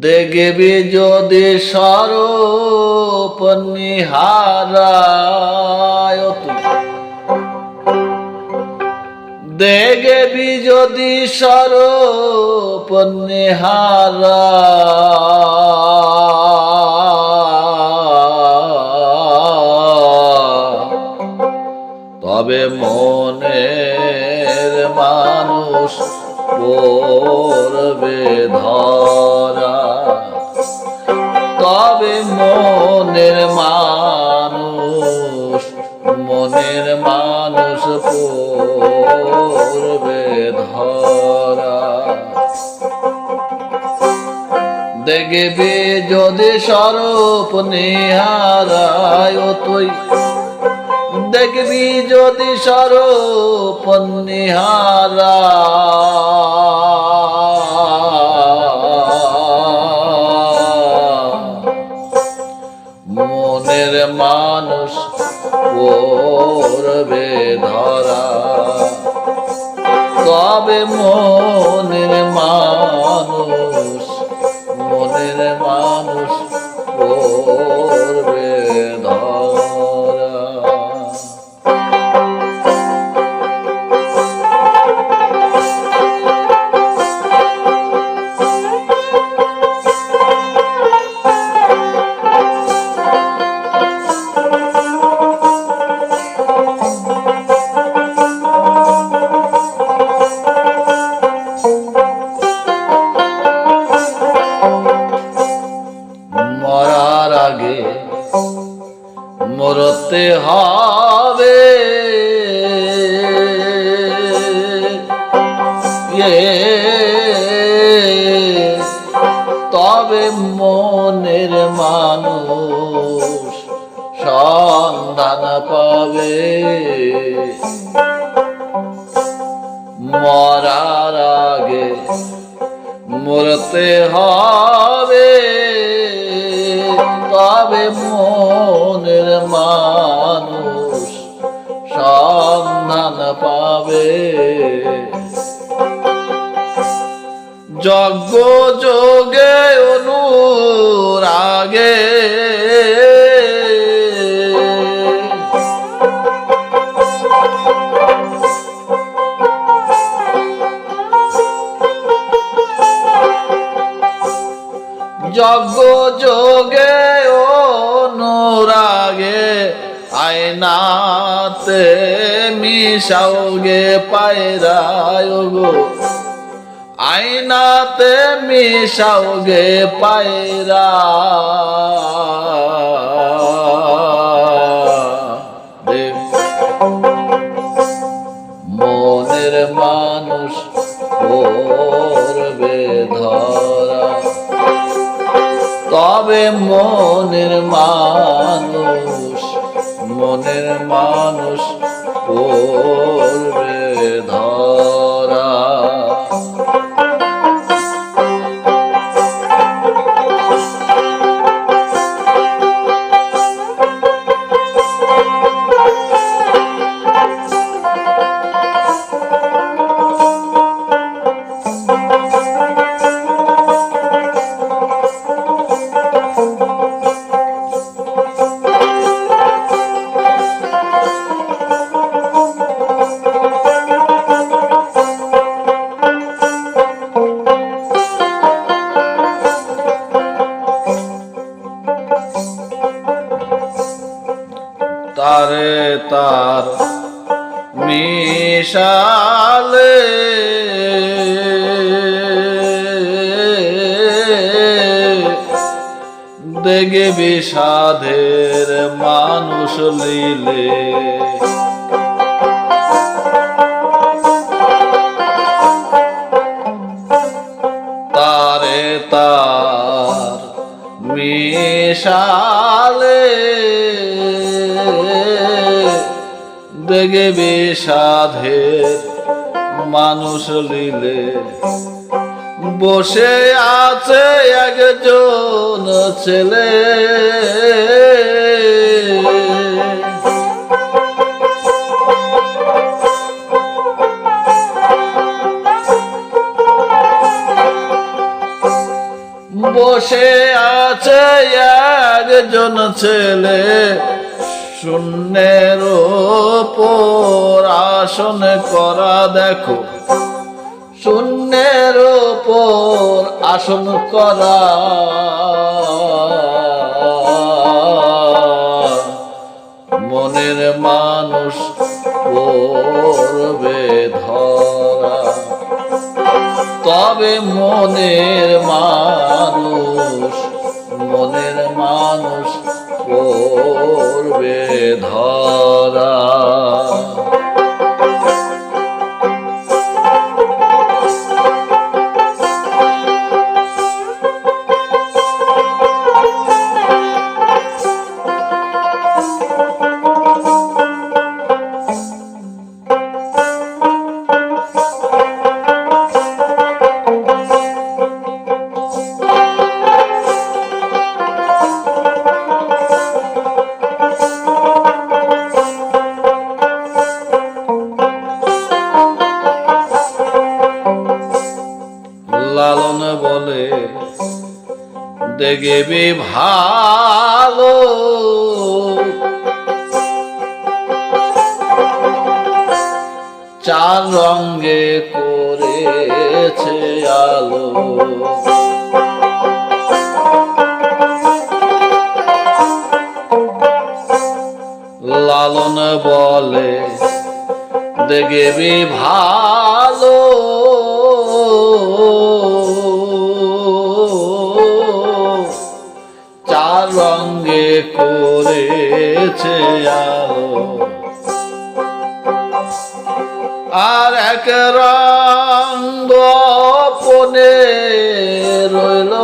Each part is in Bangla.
দেখবি যদি স্বরূপ নিহারায় দেখবি যদি স্বরূপ নিহারা মনের মানুষ মনের মানুষ পড়বে ধরা। দেখবি যদি স্বরূপ নিহারায় তুই দেখবি যদি স্বরূপ নিহারা মনের মানুষ করবে ধরা। তবে মনের মানুষ মনের মানুষ হবে। তবে মনের মানুষ সন্ধান পাবে। মরার আগে মরতে হবে। তবে মনের মানুষ পাবে। যজ্ঞ যোগে অনুরাগে। যজ্ঞ যোগে অনুরাগে আয়নাতে মিশাওগে পায়রায় গো। আয়নাতে মিশাওগে পায়রা। মনের মানুষ করবে ধরা। তবে মনের মানুষ মনের মানুষ করবে তারে তার মিশালে। দেগে বিষাধের মানুষ লিলে। তারে তার মিশালে দেখবে সাধের মানুষ লিলে। বসে আছে একজন ছেলে। বসে আছে একজন ছেলে। শূন্যের আসন করা দেখো। শূন্যের ওপর আসন করা। মনের মানুষ করবে ধরা। তবে মনের মানুষ মনের মানুষ করবে ধরা। লালন বলে। দেখবি ভালো। চার রঙে করেছে আলো। লালন বলে দেখবি ভালো। রঙ্গে করেছে আলো। আর এক রঙ্গ পনে রইল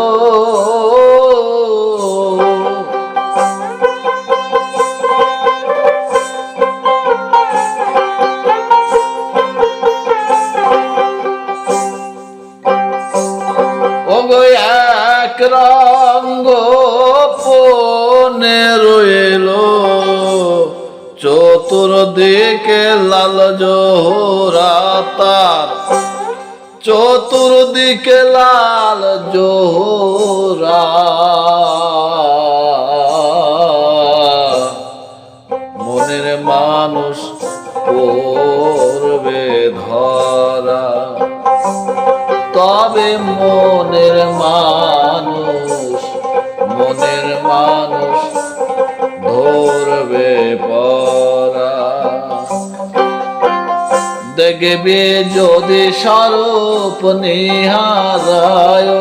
চতুর্দিকে লাল জোহরা তার। চতুর্দিকে লাল জোহরা মনের মানুষ করবে ধরা। তবে মনের মানুষ মনের মানুষ ধরবে দেখবে যদি স্বরূপ নিহারায়।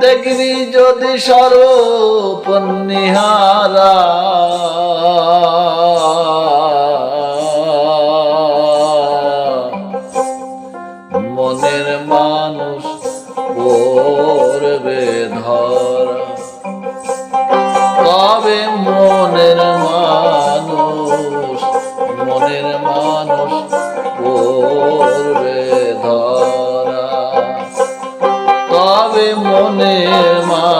দেখবি যদি স্বরূপ নিহারা মনের মানুষ করবে ধরা করবে ধরা। তবে মনে মানুষ